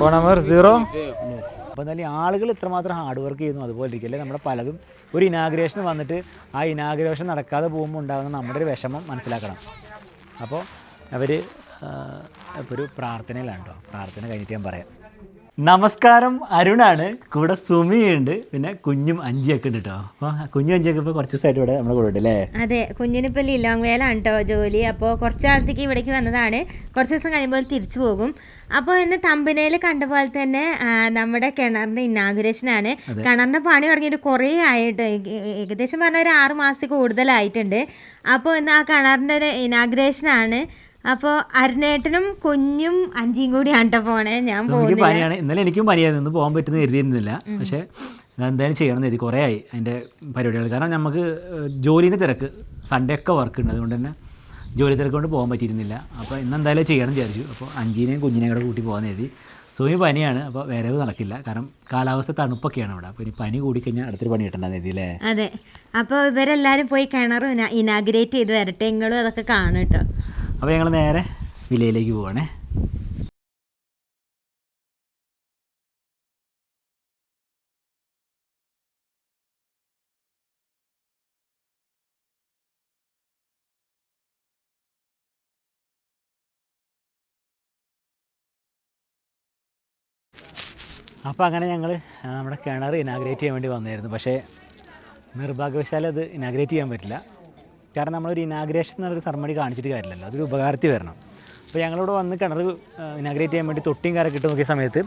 Phone number zero അപ്പോൾ എന്തായാലും ആളുകൾ ഇത്രമാത്രം ഹാർഡ് വർക്ക് ചെയ്യുന്നു. അതുപോലെ ഇരിക്കും അല്ലേ? നമ്മുടെ പലതും ഒരു ഇനാഗ്രേഷൻ വന്നിട്ട് ആ ഇനാഗ്രേഷൻ നടക്കാതെ പോകുമ്പോൾ ഉണ്ടാകുന്ന നമ്മുടെ ഒരു വിഷമം മനസ്സിലാക്കണം. അപ്പോൾ അവർ ഇപ്പോൾ ഒരു പ്രാർത്ഥനയിലാണ് കേട്ടോ പ്രാർത്ഥന കഴിഞ്ഞിട്ട് ഞാൻ പറയാം. നമസ്കാരം അരുണാണ്. കൂടെ സുമിയുണ്ട് പിന്നെ കുഞ്ഞും അഞ്ചിയൊക്കെ ഉണ്ട് കേട്ടോ അപ്പോൾ കുഞ്ഞും അഞ്ചിയൊക്കെ ഇപ്പോൾ കുറച്ച് ദിവസമായിട്ട് ഇവിടെ നമ്മുടെ കൂടെ ഉണ്ട് അല്ലേ അതെ കുഞ്ഞിനിപ്പോൾ ലിലോങ് വേലാണ് കേട്ടോ ജോലി. അപ്പോൾ കുറച്ച് കാലത്തേക്ക് ഇവിടേക്ക് വന്നതാണ്. കുറച്ച് ദിവസം കഴിയുമ്പോൾ തിരിച്ചു പോകും. അപ്പോൾ ഇന്ന് തമ്പനയിൽ കണ്ട പോലെ തന്നെ നമ്മുടെ കിണറിന്റെ ഇനാഗുറേഷൻ ആണ്. കിണറിന്റെ പണി തുടങ്ങിയിട്ട് കുറേ ആയിട്ട് ഏകദേശം പറഞ്ഞ ഒരു ആറ് മാസത്തിൽ കൂടുതലായിട്ടുണ്ട്. അപ്പോൾ ഇന്ന് ആ കിണറിന്റെ ഒരു ഇനാഗുറേഷൻ ആണ്. അപ്പോൾ അരുണേട്ടനും കുഞ്ഞും അഞ്ചിയും കൂടിയാണ് കേട്ടോ പോണേ. ഞാൻ പനിയാണ്. ഇന്നലെ എനിക്കും പനിയായിരുന്നു. ഇന്ന് പോകാൻ പറ്റുന്ന കരുതിയിരുന്നില്ല. പക്ഷേ ഞാൻ എന്തായാലും ചെയ്യണം എന്ന് കരുതി. കുറേ ആയി അതിന്റെ പരിപാടികൾ. കാരണം നമുക്ക് ജോലിന്റെ തിരക്ക്. സൺഡേ ഒക്കെ വർക്ക് ഉണ്ട്. അതുകൊണ്ട് തന്നെ ജോലി തിരക്ക് കൊണ്ട് പോകാൻ പറ്റിയിരുന്നില്ല. അപ്പോൾ ഇന്ന് എന്തായാലും ചെയ്യണം വിചാരിച്ചു. അപ്പോൾ അഞ്ചിനെയും കുഞ്ഞിനെയും കൂടെ കൂട്ടി പോകാൻ കരുതി. സോമി പനിയാണ്. അപ്പോൾ വരവ് നടക്കില്ല. കാരണം കാലാവസ്ഥ തണുപ്പൊക്കെയാണ് ഇവിടെ. അപ്പോൾ ഇനി പനി കൂടിക്കഴിഞ്ഞാൽ അടുത്തൊരു പണി കിട്ടണ്ട അല്ലേ? അതെ. അപ്പോൾ ഇവരെല്ലാവരും പോയി കിണർ ഇനാഗ്രേറ്റ് ചെയ്ത് വരട്ടെ. നിങ്ങളും അതൊക്കെ കാണും കേട്ടോ അപ്പോൾ ഞങ്ങൾ നേരെ വിലയിലേക്ക് പോവാണേ. അപ്പോൾ അങ്ങനെ ഞങ്ങൾ നമ്മുടെ കിണർ ഇനാഗ്രേറ്റ് ചെയ്യാൻ വേണ്ടി വന്നായിരുന്നു പക്ഷേ നിർഭാഗ്യവശാൽ അത് ഇനാഗ്രേറ്റ് ചെയ്യാൻ പറ്റില്ല. കാരണം നമ്മളൊരു ഇനാഗ്രേഷൻ എന്നൊരു സർമണി കാണിച്ചിട്ട് കാര്യമില്ലല്ലോ. അതൊരു ഉപകാരത്തിൽ വരണം. അപ്പോൾ ഞങ്ങളിവിടെ വന്ന് കിണർ ഇനാഗ്രേറ്റ് ചെയ്യാൻ വേണ്ടി തൊട്ടിയും കാരൊക്കെ ഇട്ട് നോക്കിയ സമയത്ത്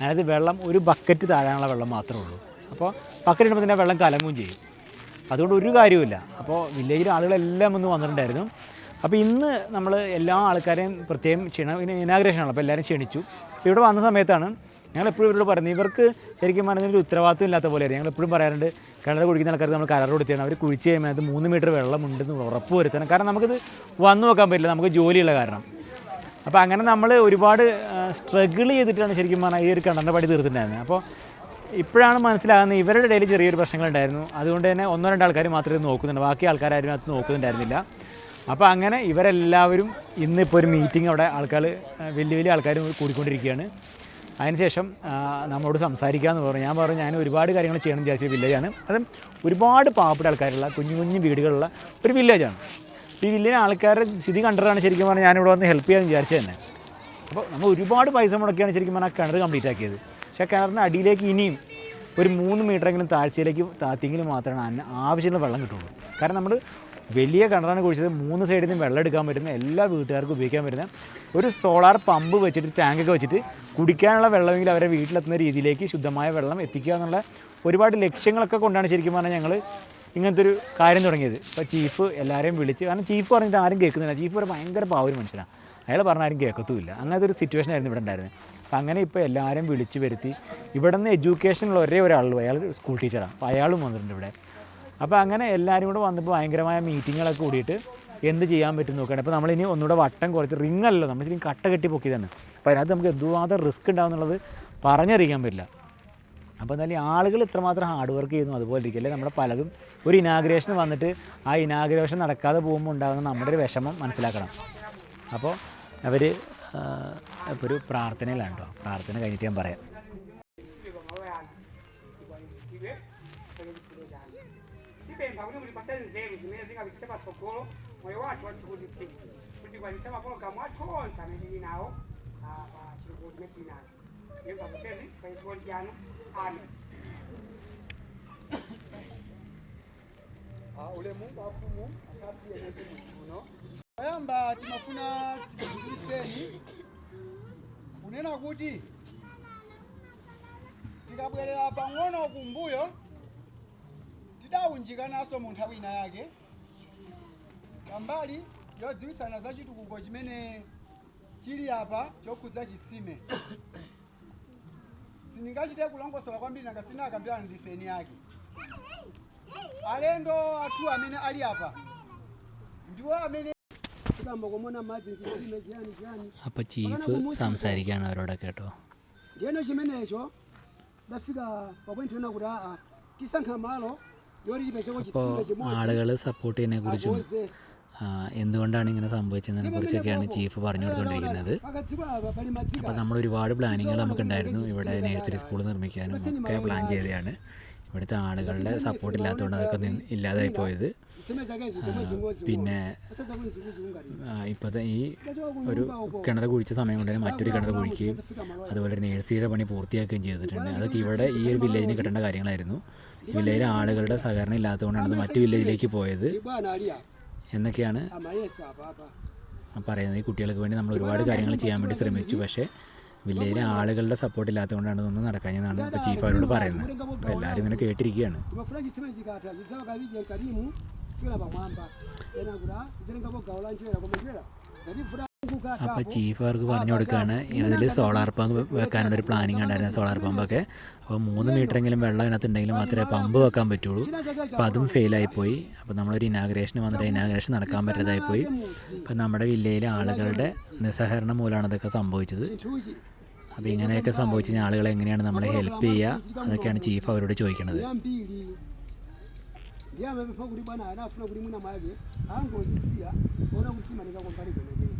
അതായത് വെള്ളം ഒരു ബക്കറ്റ് താഴാനുള്ള വെള്ളം മാത്രമേ ഉള്ളൂ. അപ്പോൾ ബക്കറ്റ് ഇടുമ്പോൾ തന്നെ വെള്ളം കലങ്ങും ചെയ്യും. അതുകൊണ്ട് ഒരു കാര്യവുമില്ല. അപ്പോൾ വില്ലേജിലെ ആളുകളെല്ലാം ഒന്ന് വന്നിട്ടുണ്ടായിരുന്നു. അപ്പോൾ ഇന്ന് നമ്മൾ എല്ലാ ആൾക്കാരെയും പ്രത്യേകം ക്ഷണ ഇനാഗ്രേഷൻ ആണ്. അപ്പോൾ എല്ലാവരും ക്ഷണിച്ചു. അപ്പോൾ ഇവിടെ വന്ന സമയത്താണ് ഞങ്ങൾ എപ്പോഴും ഇവരോട് പറയുന്നത്. ഇവർക്ക് ശരിക്കും പറഞ്ഞാൽ ഒരു ഉത്തരവാദിത്വം ഇല്ലാത്ത പോലെയായിരുന്നു. ഞങ്ങൾ എപ്പോഴും പറയാറുണ്ട് കിണർ കുഴിക്കുന്ന ആൾക്കാർക്ക് നമ്മൾ കരാർ കൊടുത്തിയാണ് അവർ കുഴിച്ച് കഴിയുമ്പോൾ അത് മൂന്ന് മീറ്റർ വെള്ളമുണ്ടെന്ന് ഉറപ്പ് വരുത്തണം. കാരണം നമുക്കിത് വന്നു നോക്കാൻ പറ്റില്ല. നമുക്ക് ജോലിയുള്ള കാരണം. അപ്പോൾ അങ്ങനെ നമ്മൾ ഒരുപാട് സ്ട്രഗിൾ ചെയ്തിട്ടാണ് ശരിക്കും പറഞ്ഞാൽ ഈ ഒരു കിണറിന്റെ പണി തീർത്തിട്ടുണ്ടായിരുന്നത്. അപ്പോൾ ഇപ്പോഴാണ് മനസ്സിലാകുന്നത് ഇവരുടെ ഇടയിൽ ചെറിയൊരു പ്രശ്നങ്ങളുണ്ടായിരുന്നു അതുകൊണ്ട് തന്നെ ഒന്നോ രണ്ടോ ആൾക്കാർ മാത്രമേ നോക്കുന്നുണ്ട് ബാക്കി ആൾക്കാരും അത് നോക്കുന്നുണ്ടായിരുന്നില്ല. അപ്പോൾ അങ്ങനെ ഇവരെല്ലാവരും ഇന്നിപ്പോൾ ഒരു മീറ്റിംഗ് അവിടെ ആൾക്കാർ വലിയ വലിയ ആൾക്കാർ കൂടിക്കൊണ്ടിരിക്കുകയാണ്. അതിനുശേഷം നമ്മോട് സംസാരിക്കാമെന്ന് പറഞ്ഞു. ഞാൻ പറഞ്ഞു ഞാൻ ഒരുപാട് കാര്യങ്ങൾ ചെയ്യണം വിചാരിച്ച വില്ലേജാണ്. അത് ഒരുപാട് പാവപ്പെട്ട ആൾക്കാരുള്ള കുഞ്ഞു കുഞ്ഞു വീടുകളുള്ള ഒരു വില്ലേജാണ്. ഈ വില്ലേജ് ആൾക്കാരുടെ സ്ഥിതി കണ്ടിട്ടാണ് ശരിക്കും പറഞ്ഞാൽ ഞാനിവിടെ വന്ന് ഹെൽപ്പ് ചെയ്യാമെന്ന് വിചാരിച്ചത് തന്നെ. അപ്പോൾ നമ്മൾ ഒരുപാട് പൈസ മുടക്കിയാണ് ശരിക്കും പറഞ്ഞാൽ ആ കിണർ കംപ്ലീറ്റ് ആക്കിയത്. പക്ഷേ കിണറിന് അടിയിലേക്ക് ഇനിയും ഒരു മൂന്ന് മീറ്ററെങ്കിലും താഴ്ചയിലേക്ക് താത്തിയെങ്കിലും മാത്രമേ അന്ന ആവശ്യമുള്ള വെള്ളം കിട്ടുള്ളൂ. കാരണം നമ്മൾ വലിയ കിണറാണ് കുഴിച്ചത്. മൂന്ന് സൈഡിൽ നിന്ന് വെള്ളം എടുക്കാൻ പറ്റുന്ന എല്ലാ വീട്ടുകാർക്കും ഉപയോഗിക്കാൻ പറ്റുന്ന ഒരു സോളാർ പമ്പ് വെച്ചിട്ട് ടാങ്കൊക്കെ വെച്ചിട്ട് കുടിക്കാനുള്ള വെള്ളമെങ്കിൽ അവരെ വീട്ടിലെത്തുന്ന രീതിയിലേക്ക് ശുദ്ധമായ വെള്ളം എത്തിക്കുക എന്നുള്ള ഒരുപാട് ലക്ഷ്യങ്ങളൊക്കെ കൊണ്ടാണ് ശരിക്കും പറഞ്ഞാൽ ഞങ്ങൾ ഇങ്ങനത്തെ ഒരു കാര്യം തുടങ്ങിയത്. ഇപ്പോൾ ചീഫ് എല്ലാവരെയും വിളിച്ച് കാരണം ചീഫ് പറഞ്ഞിട്ട് ആരും കേൾക്കുന്നില്ല. ചീഫ് ഒരു ഭയങ്കര പാവൊരു മനുഷ്യനാണ് അയാൾ പറഞ്ഞ ആരും കേൾക്കത്തുമില്ല. അങ്ങനത്തെ ഒരു സിറ്റുവേഷൻ ആയിരുന്നു ഇവിടെ ഉണ്ടായിരുന്നത്. അപ്പം അങ്ങനെ ഇപ്പോൾ എല്ലാവരും വിളിച്ച് വരുത്തി ഇവിടെ നിന്ന് എഡ്യൂക്കേഷനുള്ള ഒരേ ഒരാളുള്ളൂ. അയാൾ സ്കൂൾ ടീച്ചറാണ് അപ്പോൾ അയാളും വന്നിട്ടുണ്ട് ഇവിടെ. അപ്പോൾ അങ്ങനെ എല്ലാവരും കൂടെ വന്നപ്പോൾ ഭയങ്കരമായ മീറ്റിങ്ങുകളൊക്കെ കൂടിയിട്ട് എന്ത് ചെയ്യാൻ പറ്റും നോക്കുകയാണ്. അപ്പോൾ നമ്മളിനി ഒന്നുകൂടെ വട്ടം കുറച്ച് റിങ് അല്ലല്ലോ നമ്മൾ ശരിക്കും കട്ട കെട്ടി പൊക്കിയതാണ്. അപ്പോൾ അതിനകത്ത് നമുക്ക് എന്തുമാത്രം റിസ്ക് ഉണ്ടാവും എന്നുള്ളത് പറഞ്ഞറിയിക്കാൻ പറ്റില്ല. അപ്പോൾ എന്തായാലും ആളുകൾ ഇത്രമാത്രം ഹാർഡ് വർക്ക് ചെയ്യുന്നു അതുപോലെ ഇരിക്കും. അല്ലേ? നമ്മുടെ പലതും ഒരു ഇനാഗ്രേഷൻ വന്നിട്ട് ആ ഇനാഗ്രേഷൻ നടക്കാതെ പോകുമ്പോൾ ഉണ്ടാകുന്ന നമ്മുടെ ഒരു വിഷമം മനസ്സിലാക്കണം. അപ്പോൾ അവർ ഇപ്പോൾ ഒരു പ്രാർത്ഥനയിലാണ് കേട്ടോ. പ്രാർത്ഥന കഴിഞ്ഞിട്ട് ഞാൻ പറയാം. wasenze zimene zingapitise patsogolo moyo wathu wachikuti kuti kwanitse mapologalamu athu onse amene nawo pa chilukulu chimene tili kusezi paikoli chanu amen ulemu pafumu ayamba timafuna tikuzulitseni kunena kuti tikabwerera pang'ono kumbuyo tidawunjika naso mu nthawi ina yake pambali yodziwitsana za chitukuko chimene chili apa chokhudza chitsime sindingachite kulongosola kwambiri nanga sinakambirana ndi feni yake alendo athu amene ali apa ndiwo amene kugamba kumona madzi nchitime chiyani chiyani അപ്പോൾ chief സംസാരിക്കുകയാണ് അവരോടൊക്കെ കേട്ടോ ndiyeno chimenecho ndafika papointi yona kuti aa tisankha malo yoti chipezeko അപ്പോൾ ആളുകൾ support ചെയ്യുന്നതിനെ കുറിച്ചും എന്തുകൊണ്ടാണ് ഇങ്ങനെ സംഭവിച്ചതിനെ കുറിച്ചൊക്കെയാണ് ചീഫ് പറഞ്ഞു കൊടുത്തുകൊണ്ടിരിക്കുന്നത് അപ്പോൾ നമ്മൾ ഒരുപാട് പ്ലാനിങ്ങൾ നമുക്കുണ്ടായിരുന്നു. ഇവിടെ നേഴ്സറി സ്കൂൾ നിർമ്മിക്കാനും ഒക്കെ പ്ലാൻ ചെയ്തതാണ്. ഇവിടുത്തെ ആളുകളുടെ സപ്പോർട്ട് ഇല്ലാത്തതുകൊണ്ട് അതൊക്കെ ഇല്ലാതായി പോയത്. പിന്നെ ഇപ്പോഴത്തെ ഈ ഒരു കിണർ കുഴിച്ച സമയം കൊണ്ട് തന്നെ മറ്റൊരു കിണർ കുഴിക്കുകയും അതുപോലെ നേഴ്സറിയുടെ പണി പൂർത്തിയാക്കുകയും ചെയ്തിട്ടുണ്ട്. അതൊക്കെ ഇവിടെ ഈ ഒരു വില്ലേജിന് കിട്ടേണ്ട കാര്യങ്ങളായിരുന്നു. വില്ലേജിലെ ആളുകളുടെ സഹകരണം ഇല്ലാത്തതുകൊണ്ടാണ് മറ്റു വില്ലേജിലേക്ക് പോയത്. എന്നൊക്കെയാണ് പറയുന്നത്. ഈ കുട്ടികൾക്ക് വേണ്ടി നമ്മൾ ഒരുപാട് കാര്യങ്ങൾ ചെയ്യാൻ വേണ്ടി ശ്രമിച്ചു. പക്ഷേ വില്ലേജിലെ ആളുകളുടെ സപ്പോർട്ട് ഇല്ലാത്തതുകൊണ്ടാണ് ഇതൊന്നും നടക്കാഞ്ഞതെന്നാണ് ഇപ്പോൾ ചീഫ് അവരോട് പറയുന്നത്. അപ്പോൾ എല്ലാവരും ഇങ്ങനെ കേട്ടിരിക്കുകയാണ്. അപ്പോൾ ചീഫ് അവർക്ക് പറഞ്ഞു കൊടുക്കുകയാണ് ഇതിൽ സോളാർ പമ്പ് വെക്കാനുള്ള ഒരു പ്ലാനിങ് ഉണ്ടായിരുന്നു സോളാർ പമ്പൊക്കെ അപ്പോൾ മൂന്ന് മീറ്ററെങ്കിലും വെള്ളം അതിനകത്ത് ഉണ്ടെങ്കിൽ മാത്രമേ പമ്പ് വെക്കാൻ പറ്റുള്ളൂ. അപ്പോൾ അതും ഫെയിലായിപ്പോയി അപ്പോൾ നമ്മളൊരു ഇനാഗ്രേഷൻ വന്നിട്ട് ഇനാഗ്രേഷൻ നടക്കാൻ പറ്റാതായി പോയി. അപ്പോൾ നമ്മുടെ വില്ലയിലെ ആളുകളുടെ നിസ്സഹകരണം മൂലമാണ് ഇതൊക്കെ സംഭവിച്ചത്. അപ്പോൾ ഇങ്ങനെയൊക്കെ സംഭവിച്ചു കഴിഞ്ഞാൽ ആളുകളെ എങ്ങനെയാണ് നമ്മളെ ഹെൽപ്പ് ചെയ്യുക അതൊക്കെയാണ് ചീഫ് അവരോട് ചോദിക്കുന്നത്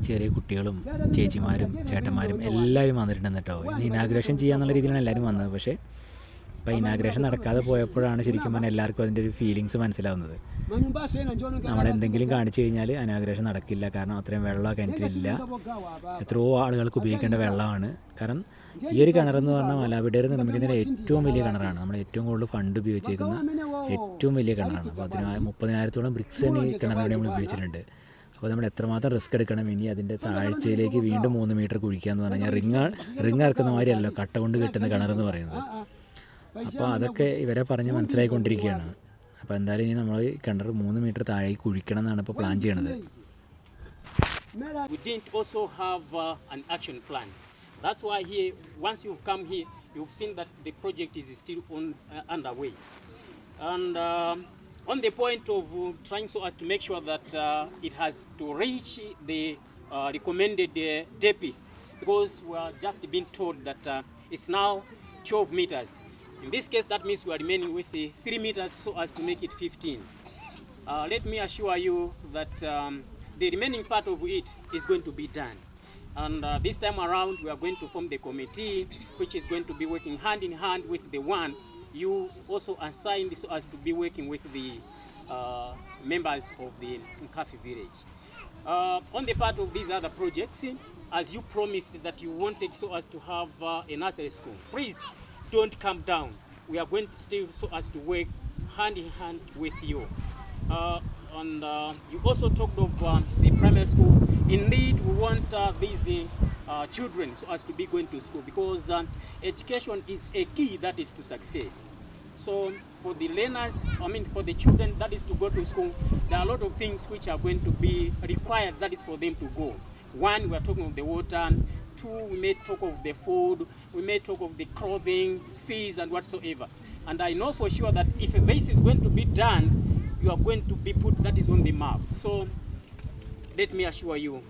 ചെറിയ കുട്ടികളും ചേച്ചിമാരും ചേട്ടന്മാരും എല്ലാവരും വന്നിട്ടുണ്ടെന്ന് കേട്ടോ. ഇനി ഇനാഗ്രേഷൻ ചെയ്യാന്നുള്ള രീതിയിലാണ് എല്ലാവരും വന്നത്. പക്ഷേ ഇപ്പോൾ ഇനാഗ്രേഷൻ നടക്കാതെ പോയപ്പോഴാണ് ശരിക്കും പറഞ്ഞാൽ എല്ലാവർക്കും അതിന്റെ ഒരു ഫീലിങ്സ് മനസ്സിലാവുന്നത്. നമ്മൾ എന്തെങ്കിലും കാണിച്ചു കഴിഞ്ഞാൽ അനാഗ്രേഷൻ നടക്കില്ല. കാരണം അത്രയും വെള്ളം കിണറ്റിലില്ല gawa apa എത്രയോ ആളുകൾക്ക് ഉപയോഗിക്കേണ്ട വെള്ളമാണ്. കാരണം ഈ ഒരു കിണറെന്ന് പറഞ്ഞാൽ മലാവിഡേർ നിർമ്മിക്കുന്ന ഏറ്റവും വലിയ കിണറാണ്. നമ്മൾ ഏറ്റവും കൂടുതൽ ഫണ്ട് ഉപയോഗിച്ചേക്കുന്ന ഏറ്റവും വലിയ കിണറാണ്. അപ്പോൾ അതിന് മുപ്പതിനായിരത്തോളം ബ്രിക്സ് തന്നെ ഈ കിണറിന് നമ്മൾ ഉപയോഗിച്ചിട്ടുണ്ട്. അപ്പോൾ നമ്മൾ എത്രമാത്രം റിസ്ക് എടുക്കണം? ഇനി അതിന്റെ താഴ്ചയിലേക്ക് വീണ്ടും മൂന്ന് മീറ്റർ കുഴിക്കുക എന്ന് പറഞ്ഞാൽ റിങ്ങ് റിങ് റിങ് ഇറക്കുന്ന മാതിരിയല്ലോ കട്ട കൊണ്ട് കിട്ടുന്ന കിണർ എന്ന് പറയുന്നത്. അപ്പോൾ അതൊക്കെ ഇവരെ പറഞ്ഞ് മനസ്സിലായിക്കൊണ്ടിരിക്കുകയാണ് അപ്പോൾ എന്തായാലും ഇനി നമ്മൾ കിണർ മൂന്ന് മീറ്റർ താഴേക്ക് കുഴിക്കണം എന്നാണ് ഇപ്പോൾ പ്ലാൻ ചെയ്യണത് mera we didn't also have uh, an action plan. That's why here, once you've come here, you've seen that the project is still on, uh, underway. And um on the point of uh, trying so as to make sure that uh, it has to reach the uh, recommended uh, depth, because we are just being told that uh, it's now 12 meters. In this case, that means we are remaining with the 3 meters so as to make it 15. Uh, let me assure you that um, the remaining part of it is going to be done. And uh, this time around, we are going to form the committee, which is going to be working hand in hand with the one you also assigned so as to be working with the uh, members of the Nkafi village. Uh, on the part of these other projects, as you promised that you wanted so as to have uh, a nursery school, please don't come down. We are going to still so as to work hand in hand with you. Uh, and uh, you also talked of um, the primary school. Indeed, we want uh, these uh, children so as to be going to school because um, education is a key that is to success. So for the learners, I mean for the children that is to go to school, there are a lot of things which are going to be required that is for them to go. One, we are talking of the water. Two, we may talk of the food. We may talk of the clothing, fees, and whatsoever. And I know for sure that if this is going to be done, you are going to be put that is on the map. So let me assure you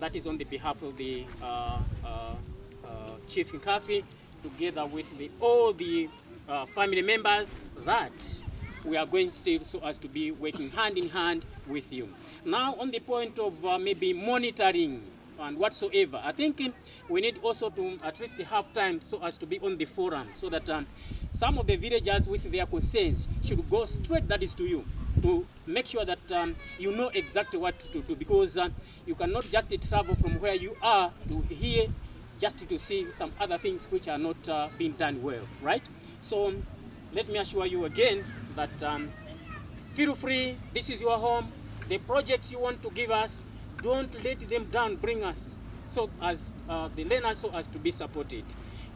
that is on the behalf of the uh, uh, uh, Chief Nkafi, together with the, all the uh, family members, that we are going still so as to be working hand in hand with you. Now, on the point of uh, maybe monitoring and whatsoever, I think um, we need also to at least have time so as to be on the forum so that um, some of the villagers with their concerns should go straight that is to you to make sure that um, you know exactly what to do because uh, you cannot just travel from where you are to here just to see some other things which are not uh, being done well, right? So um, let me assure you again that um, feel free, this is your home. The projects you want to give us, don't let them down, bring us so as uh, the learners so as to be supported.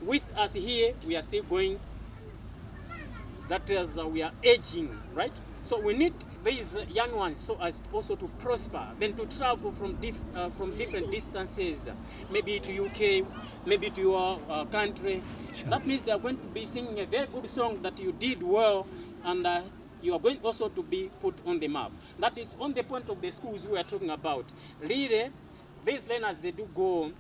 With us here, we are still going that is uh, we are aging, right? So we need these young ones so as also to prosper, then to travel from dif- uh, from different distances, maybe to UK, maybe to your uh, country. That means they are going to be singing a very good song that you did well, and uh, you are going also to be put on the map. That is on the point of the schools we are talking about. Really, these learners they do go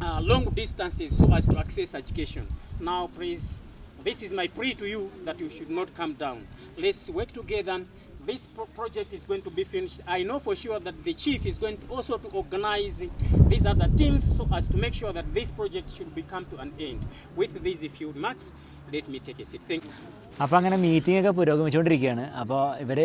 uh, long distances so as to access education. Now, please, this is my plea to you that you should not come down. Let's work together. this pro- project is going to be finished, I know for sure that the chief is going to also to organize these other teams so as to make sure that this project should be come to an end. With these few remarks, let me take a seat. Thank you. അപ്പോൾ അങ്ങനെ meeting ഒക്കെ പുരോഗമിച്ചുകൊണ്ടിരിക്കുകയാണ്. അപ്പോൾ ഇവർ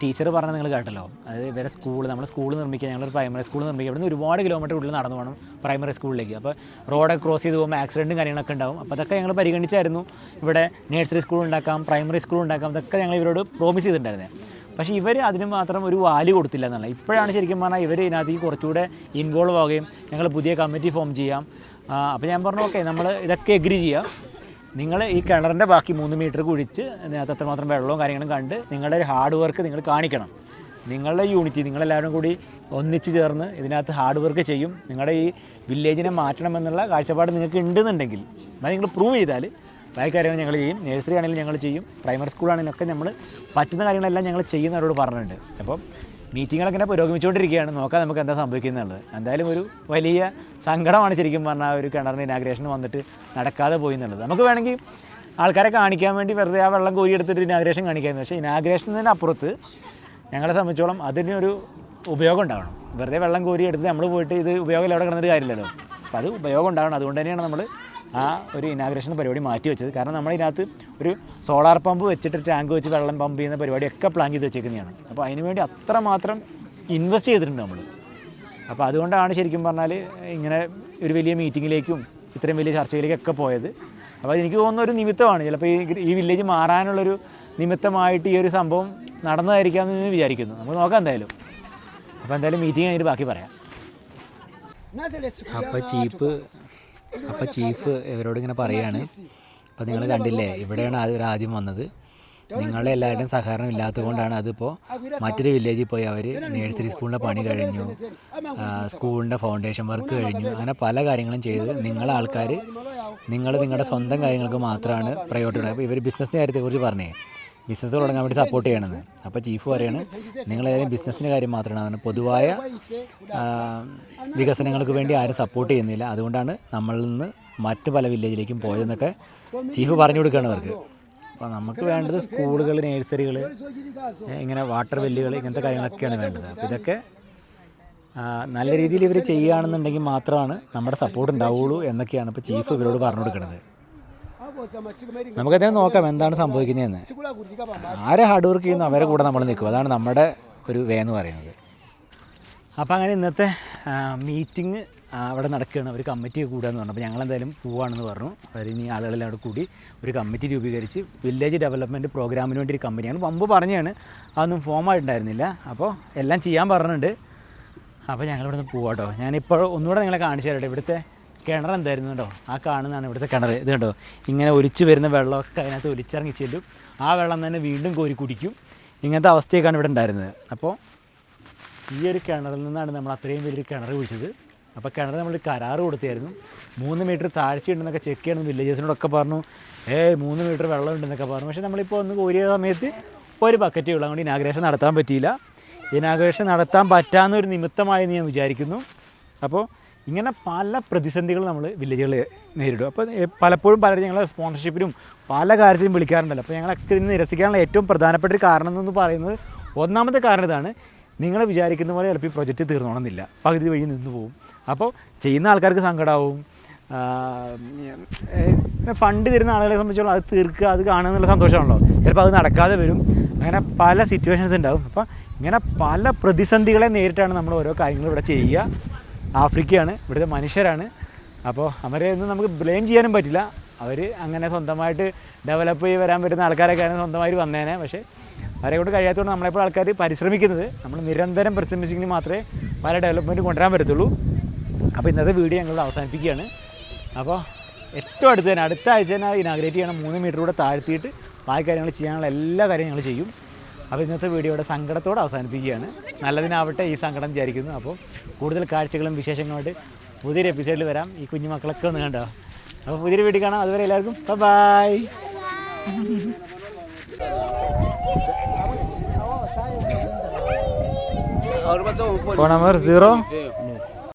teacher പറഞ്ഞത് നിങ്ങൾ കേട്ടല്ലോ. അതായത് ഇവരെ സ്കൂൾ നമ്മൾ സ്കൂൾ നിർമ്മിക്കുക ഞങ്ങളൊരു പ്രൈമറി സ്കൂൾ നിർമ്മിക്കുക ഇവിടുന്ന് ഒരുപാട് കിലോമീറ്റർ ഉള്ളിൽ നടന്നു പോകണം പ്രൈമറി സ്കൂളിലേക്ക് അപ്പോൾ റോഡൊക്കെ ക്രോസ് ചെയ്ത് പോകുമ്പോൾ ആക്സിഡന്റും കാര്യങ്ങളൊക്കെ ഉണ്ടാവും. അപ്പോൾ അതൊക്കെ ഞങ്ങൾ പരിഗണിച്ചായിരുന്നു. ഇവിടെ നേഴ്സറി സ്കൂൾ ഉണ്ടാക്കാം പ്രൈമറി സ്കൂൾ ഉണ്ടാക്കാം അതൊക്കെ ഞങ്ങൾ ഇവരോട് പ്രോമിസ് ചെയ്തിട്ടുണ്ടായിരുന്നത് പക്ഷേ ഇവർ അതിന് മാത്രം ഒരു വാല്യൂ കൊടുത്തില്ല എന്നുള്ളത് ഇപ്പോഴാണ് ശരിക്കും പറഞ്ഞാൽ ഇവർ ഇതിനകത്തേക്ക് കുറച്ചുകൂടെ ഇൻവോൾവ് ആവുകയും ഞങ്ങൾ പുതിയ കമ്മിറ്റി ഫോം ചെയ്യാം. അപ്പോൾ ഞാൻ പറഞ്ഞു ഓക്കെ നമ്മൾ ഇതൊക്കെ എഗ്രി ചെയ്യാം. നിങ്ങൾ ഈ കിണറിന്റെ ബാക്കി മൂന്ന് മീറ്റർ കുഴിച്ച് അതിനകത്ത് അത്രമാത്രം വെള്ളവും കാര്യങ്ങളും കണ്ട് നിങ്ങളുടെ ഒരു ഹാർഡ് വർക്ക് നിങ്ങൾ കാണിക്കണം. നിങ്ങളുടെ യൂണിറ്റി നിങ്ങളെല്ലാവരും കൂടി ഒന്നിച്ച് ചേർന്ന് ഇതിനകത്ത് ഹാർഡ് വർക്ക് ചെയ്യും. നിങ്ങളുടെ ഈ വില്ലേജിനെ മാറ്റണമെന്നുള്ള കാഴ്ചപ്പാട് നിങ്ങൾക്ക് ഉണ്ടെന്നുണ്ടെങ്കിൽ അത് നിങ്ങൾ പ്രൂവ് ചെയ്താൽ ബാക്കി കാര്യങ്ങൾ ഞങ്ങൾ ചെയ്യും. നേഴ്സറി ആണെങ്കിലും ഞങ്ങൾ ചെയ്യും. പ്രൈമറി സ്കൂളാണെങ്കിലും ഒക്കെ നമ്മൾ പറ്റുന്ന കാര്യങ്ങളെല്ലാം ഞങ്ങൾ ചെയ്യുന്നവരോട് പറഞ്ഞിട്ടുണ്ട്. അപ്പം മീറ്റിങ്ങുകളൊക്കെ ഇങ്ങനെ പുരോഗമിച്ചുകൊണ്ടിരിക്കുകയാണ്. നോക്കാം നമുക്ക് എന്താ സംഭവിക്കുന്നുള്ളത്. എന്തായാലും ഒരു വലിയ സങ്കടമാണ് ശരിക്കും പറഞ്ഞാൽ ഒരു കിണറിന് ഇനാഗ്രേഷൻ വന്നിട്ട് നടക്കാതെ പോയി എന്നുള്ളത് നമുക്ക് വേണമെങ്കിൽ ആൾക്കാരെ കാണിക്കാൻ വേണ്ടി വെറുതെ ആ വെള്ളം കോരി എടുത്തിട്ട് ഇനാഗ്രേഷൻ കാണിക്കാമെന്ന് പക്ഷേ ഇനാഗ്രേഷനതിന് അപ്പുറത്ത് ഞങ്ങളെ സംബന്ധിച്ചോളം അതിനൊരു ഉപയോഗം ഉണ്ടാവണം. വെറുതെ വെള്ളം കോരി എടുത്ത് നമ്മൾ പോയിട്ട് ഇത് ഉപയോഗമില്ല അവിടെ കിടന്നിട്ട് കാര്യമില്ലല്ലോ. അപ്പോൾ അത് ഉപയോഗം ഉണ്ടാവണം. അതുകൊണ്ട് തന്നെയാണ് നമ്മൾ ആ ഒരു ഇനാഗ്രേഷൻ പരിപാടി മാറ്റി വെച്ചത്. കാരണം നമ്മളതിനകത്ത് ഒരു സോളാർ പമ്പ് വെച്ചിട്ട് ടാങ്ക് വെച്ച് വെള്ളം പമ്പ് ചെയ്യുന്ന പരിപാടിയൊക്കെ പ്ലാൻ ചെയ്ത് വെച്ചേക്കുന്നതാണ്. അപ്പോൾ അതിന് വേണ്ടി അത്രമാത്രം ഇൻവെസ്റ്റ് ചെയ്തിട്ടുണ്ട് നമ്മൾ അപ്പോൾ അതുകൊണ്ടാണ് ശരിക്കും പറഞ്ഞാൽ ഇങ്ങനെ ഒരു വലിയ മീറ്റിങ്ങിലേക്കും ഇത്രയും വലിയ ചർച്ചയിലേക്കൊക്കെ പോയത്. അപ്പോൾ എനിക്ക് തോന്നുന്ന ഒരു നിമിത്തമാണ്. ചിലപ്പോൾ ഈ ഈ വില്ലേജ് മാറാനുള്ളൊരു നിമിത്തമായിട്ട് ഈ ഒരു സംഭവം നടന്നതായിരിക്കാമെന്ന് ഞാൻ വിചാരിക്കുന്നു. നമുക്ക് നോക്കാം എന്തായാലും. അപ്പോൾ എന്തായാലും മീറ്റിംഗ് കഴിഞ്ഞിട്ട് ബാക്കി പറയാം. അപ്പോൾ ചീഫ് അപ്പോൾ ചീഫ് ഇവരോട് ഇങ്ങനെ പറയാണ്. അപ്പോൾ നിങ്ങൾ കണ്ടില്ലേ ഇവിടെയാണ് ഇവർ ആദ്യം വന്നത്. നിങ്ങളുടെ എല്ലാവരുടെയും സഹകരണം ഇല്ലാത്തത് കൊണ്ടാണ് അതിപ്പോൾ മറ്റൊരു വില്ലേജിൽ പോയി അവർ നേഴ്സറി സ്കൂളിന്റെ പണി കഴിഞ്ഞു സ്കൂളിന്റെ ഫൗണ്ടേഷൻ വർക്ക് കഴിഞ്ഞു അങ്ങനെ പല കാര്യങ്ങളും ചെയ്ത് നിങ്ങളെ ആൾക്കാർ നിങ്ങൾ നിങ്ങളുടെ സ്വന്തം കാര്യങ്ങൾക്ക് മാത്രമാണ് പ്രയോറിറ്റി അപ്പോൾ ഇവർ ബിസിനസ് കാര്യത്തെക്കുറിച്ച് പറഞ്ഞേ. ബിസിനസ് തുടങ്ങാൻ വേണ്ടി സപ്പോർട്ട് ചെയ്യണമെന്ന് അപ്പോൾ ചീഫ് നിങ്ങൾ നിങ്ങളേതായാലും ബിസിനസ്സിന്റെ കാര്യം മാത്രമാണ്. അവന് പൊതുവായ വികസനങ്ങൾക്ക് വേണ്ടി ആരും സപ്പോർട്ട് ചെയ്യുന്നില്ല. അതുകൊണ്ടാണ് നമ്മളിൽ നിന്ന് മറ്റു പല വില്ലേജിലേക്കും പോയതെന്നൊക്കെ ചീഫ് പറഞ്ഞു കൊടുക്കുകയാണ് അവർക്ക്. അപ്പോൾ നമുക്ക് വേണ്ടത് സ്കൂളുകൾ നേഴ്സറികൾ ഇങ്ങനെ വാട്ടർ വെല്ലുകൾ ഇങ്ങനത്തെ കാര്യങ്ങളൊക്കെയാണ് വേണ്ടത്. അപ്പോൾ ഇതൊക്കെ നല്ല രീതിയിൽ ഇവർ ചെയ്യുകയാണെന്നുണ്ടെങ്കിൽ മാത്രമാണ് നമ്മുടെ സപ്പോർട്ട് ഉണ്ടാവുള്ളൂ എന്നൊക്കെയാണ് ഇപ്പോൾ ചീഫ് ഇവരോട് പറഞ്ഞു കൊടുക്കുന്നത് നമുക്കതേ നോക്കാം എന്താണ് സംഭവിക്കുന്നതെന്ന്. ആരെ ഹാർഡ് വർക്ക് ചെയ്യുന്നു അവരെ കൂടെ നമ്മൾ നിൽക്കും. അതാണ് നമ്മുടെ ഒരു വേ എന്ന് പറയുന്നത്. അപ്പോൾ അങ്ങനെ ഇന്നത്തെ മീറ്റിംഗ് അവിടെ നടക്കുകയാണ്. ഒരു കമ്മിറ്റി കൂടുകയെന്ന് പറഞ്ഞു. അപ്പോൾ ഞങ്ങൾ എന്തായാലും പോവാണെന്ന് പറഞ്ഞു. അവർ ഇനി ആളുകളെല്ലാം അവിടെ കൂടി ഒരു കമ്മിറ്റി രൂപീകരിച്ച് വില്ലേജ് ഡെവലപ്മെന്റ് പ്രോഗ്രാമിന് വേണ്ടി ഒരു കമ്പനിയാണ് മുമ്പ് പറഞ്ഞാണ്. അതൊന്നും ഫോം ആയിട്ടുണ്ടായിരുന്നില്ല. അപ്പോൾ എല്ലാം ചെയ്യാൻ പറഞ്ഞിട്ടുണ്ട്. അപ്പോൾ ഞങ്ങളിവിടെ നിന്ന് പോവാട്ടോ. ഞാനിപ്പോൾ ഒന്നുകൂടെ നിങ്ങളെ കാണിച്ചു തരട്ടെ. ഇവിടുത്തെ കിണർ എന്തായിരുന്നു കേട്ടോ ആ കാണുന്നതാണ് ഇവിടുത്തെ കിണർ. ഇത് കണ്ടോ? ഇങ്ങനെ ഒലിച്ച് വരുന്ന വെള്ളമൊക്കെ അതിനകത്ത് ഒലിച്ചിറങ്ങി ചെല്ലും. ആ വെള്ളം തന്നെ വീണ്ടും കോരി കുടിക്കും. ഇങ്ങനത്തെ അവസ്ഥയൊക്കെയാണ് ഇവിടെ ഉണ്ടായിരുന്നത്. അപ്പോൾ ഈ ഒരു കിണറിൽ നിന്നാണ് നമ്മൾ അത്രയും വലിയൊരു കിണർ കുഴിച്ചത്. അപ്പോൾ കിണർ നമ്മൾ കരാറ് കൊടുത്തായിരുന്നു. മൂന്ന് മീറ്റർ താഴ്ച ഉണ്ടെന്നൊക്കെ ചെക്ക് ചെയ്യണം വില്ലേജസിനോടൊക്കെ പറഞ്ഞു. ഏയ് മൂന്ന് മീറ്റർ വെള്ളം ഉണ്ടെന്നൊക്കെ പറഞ്ഞു. പക്ഷേ നമ്മളിപ്പോൾ ഒന്ന് കോരിയ സമയത്ത് ഒരു ബക്കറ്റേ ഉള്ളൂ. അതുകൊണ്ട് ഇനാഗ്രേഷൻ നടത്താൻ പറ്റിയില്ല. ഇനാഗ്രേഷൻ നടത്താൻ പറ്റാനൊരു നിമിത്തമായി ഞാൻ വിചാരിക്കുന്നു. അപ്പോൾ ഇങ്ങനെ പല പ്രതിസന്ധികൾ നമ്മൾ വില്ലേജുകൾ നേരിടും. അപ്പോൾ പലപ്പോഴും പലരും ഞങ്ങളെ സ്പോൺസർഷിപ്പിനും പല കാര്യത്തിനും വിളിക്കാറുണ്ടല്ലോ. അപ്പോൾ ഞങ്ങളൊക്കെ ഇതിന് നിരസിക്കാനുള്ള ഏറ്റവും പ്രധാനപ്പെട്ട ഒരു കാരണം എന്ന് പറയുന്നത് ഒന്നാമത്തെ കാരണം ഇതാണ്. നിങ്ങൾ വിചാരിക്കുന്ന പോലെ ചിലപ്പോൾ ഈ പ്രൊജക്റ്റ് തീർന്നോണമെന്നില്ല പകുതി വഴി നിന്ന് പോകും അപ്പോൾ ചെയ്യുന്ന ആൾക്കാർക്ക് സങ്കടമാവും ഫണ്ട് തരുന്ന ആളുകളെ സംബന്ധിച്ചോളം അത് തീർക്കുക അത് കാണുക എന്നുള്ള സന്തോഷമാണല്ലോ. ചിലപ്പോൾ അത് നടക്കാതെ വരും. അങ്ങനെ പല സിറ്റുവേഷൻസ് ഉണ്ടാവും. അപ്പോൾ ഇങ്ങനെ പല പ്രതിസന്ധികളെ നേരിട്ടാണ് നമ്മൾ ഓരോ കാര്യങ്ങളും ഇവിടെ ചെയ്യുക. ആഫ്രിക്കയാണ് ഇവിടുത്തെ മനുഷ്യരാണ്. അപ്പോൾ അവരെ ഒന്നും നമുക്ക് ബ്ലെയിം ചെയ്യാനും പറ്റില്ല. അവർ അങ്ങനെ സ്വന്തമായിട്ട് ഡെവലപ്പ് ചെയ്ത് വരാൻ പറ്റുന്ന ആൾക്കാരൊക്കെയാണ് സ്വന്തമായിട്ട് വന്നേനെ. പക്ഷേ അവരെ കൊണ്ട് കഴിയാത്തതുകൊണ്ട് നമ്മളെപ്പോൾ ആൾക്കാർ പരിശ്രമിക്കുന്നത്. നമ്മൾ നിരന്തരം പരിശ്രമിച്ചെങ്കിൽ മാത്രമേ പല ഡെവലപ്മെന്റ് കൊണ്ടുവരാൻ പറ്റത്തുള്ളൂ. അപ്പോൾ ഇന്നത്തെ വീഡിയോ ഞങ്ങൾ അവസാനിപ്പിക്കുകയാണ്. അപ്പോൾ ഏറ്റവും അടുത്ത് തന്നെ അടുത്ത ആഴ്ച തന്നെ ഇനാഗ്രേറ്റ് ചെയ്യണം. മൂന്ന് മീറ്റർ കൂടെ താഴ്ത്തിയിട്ട് ബാക്കി കാര്യങ്ങൾ ചെയ്യാനുള്ള എല്ലാ കാര്യങ്ങളും ചെയ്യും. അപ്പോൾ ഇന്നത്തെ വീഡിയോയുടെ സങ്കടത്തോടെ അവസാനിപ്പിക്കുകയാണ്. നല്ലതിനാവട്ടെ ഈ സങ്കടം വിചാരിക്കുന്നു. അപ്പോൾ കൂടുതൽ കാഴ്ചകളും വിശേഷങ്ങളുമായിട്ട് പുതിയൊരു എപ്പിസോഡിൽ വരാം. ഈ കുഞ്ഞു മക്കളൊക്കെ ഒന്ന് കണ്ടോ? അപ്പോൾ പുതിയൊരു വീഡിയോ കാണാം. അതുവരെ എല്ലാവർക്കും ബൈ ഫോൺ നമ്പർ സീറോ